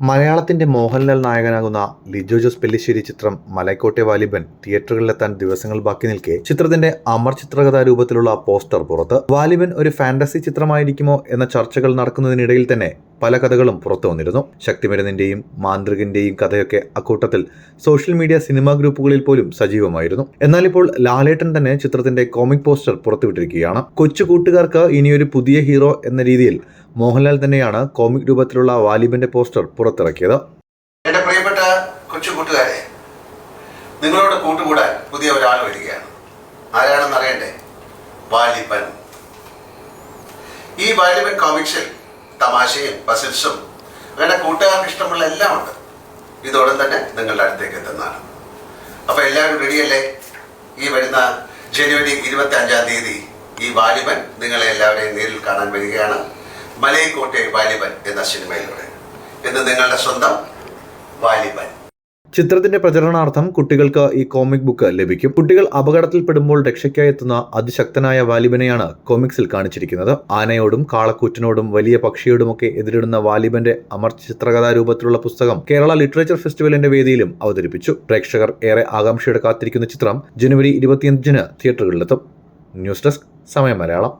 മലയാളത്തിന്റെ മോഹൻലാൽ നായകനാകുന്ന ലിജോ ജോസ് പെല്ലിശ്ശേരി ചിത്രം മലക്കോട്ടെ വാലിബൻ തിയേറ്ററുകളിലെത്താൻ ദിവസങ്ങൾ ബാക്കി നിൽക്കെ ചിത്രത്തിന്റെ അമർ ചിത്രകഥാ രൂപത്തിലുള്ള പോസ്റ്റർ പുറത്ത് വാലിബൻ ഒരു ഫാന്റസി ചിത്രമായിരിക്കുമോ എന്ന ചർച്ചകൾ നടക്കുന്നതിനിടയിൽ തന്നെ പല കഥകളും പുറത്തു വന്നിരുന്നു. ശക്തിമരുന്നിന്റെയും മാന്ത്രികന്റെയും കഥയൊക്കെ അക്കൂട്ടത്തിൽ സോഷ്യൽ മീഡിയ സിനിമാ ഗ്രൂപ്പുകളിൽ പോലും സജീവമായിരുന്നു. എന്നാൽ ഇപ്പോൾ ലാലേട്ടൻ തന്നെ ചിത്രത്തിന്റെ കോമിക് പോസ്റ്റർ പുറത്തുവിട്ടിരിക്കുകയാണ്. കൊച്ചു കൂട്ടുകാർക്ക് ഇനിയൊരു പുതിയ ഹീറോ എന്ന രീതിയിൽ മോഹൻലാൽ തന്നെയാണ് കോമിക് രൂപത്തിലുള്ള വാലിബന്റെ പോസ്റ്റർ പുറത്തിറക്കിയത്. എന്റെ പ്രിയപ്പെട്ട കൊച്ചു കൂട്ടുകാരെ നിങ്ങളോട് കൂട്ടുകൂടാൻ പുതിയ ഒരാൾ വരികയാണ്. ആരാണെന്ന് അറിയണ്ടേ വാലിബൻ. ഈ വാലിബൻ കോമിക്സിൽ തമാശയും പസിൽസും അങ്ങനെ കൂട്ടുകാർക്ക് ഇഷ്ടമുള്ള എല്ലാം ഉണ്ട്. ഇതോടെ തന്നെ നിങ്ങളുടെ അടുത്തേക്ക് എത്തുന്നതാണ്. അപ്പൊ എല്ലാവരും റെഡിയല്ലേ ഈ വരുന്ന ജനുവരി ഇരുപത്തി അഞ്ചാം തീയതി ഈ വാലിബൻ നിങ്ങളെ എല്ലാവരെയും നേരിൽ കാണാൻ വരികയാണ്. മലയക്കോട്ടെ വാലിബൻ എന്ന സിനിമയിലൂടെ. ഇന്ന് നിങ്ങളുടെ സ്വന്തം വാലിബൻ. ചിത്രത്തിന്റെ പ്രചരണാർത്ഥം കുട്ടികൾക്ക് ഈ കോമിക് ബുക്ക് ലഭിക്കും. കുട്ടികൾ അപകടത്തിൽപ്പെടുമ്പോൾ രക്ഷയ്ക്കായി എത്തുന്ന അതിശക്തനായ വാലിബനെയാണ് കോമിക്സിൽ കാണിച്ചിരിക്കുന്നത്. ആനയോടും കാളക്കൂറ്റനോടും വലിയ പക്ഷിയോടുമൊക്കെ എതിരിടുന്ന വാലിബന്റെ അമർ ചിത്രകഥാ രൂപത്തിലുള്ള പുസ്തകം കേരള ലിറ്ററേച്ചർ ഫെസ്റ്റിവലിന്റെ വേദിയിലും അവതരിപ്പിച്ചു. പ്രേക്ഷകർ ഏറെ ആകാംക്ഷയോടെ കാത്തിരിക്കുന്ന ചിത്രം ജനുവരി ഇരുപത്തിയഞ്ചിന് തിയേറ്ററുകളിലെത്തും. ന്യൂസ് ഡെസ്ക് സമയം മലയാളം.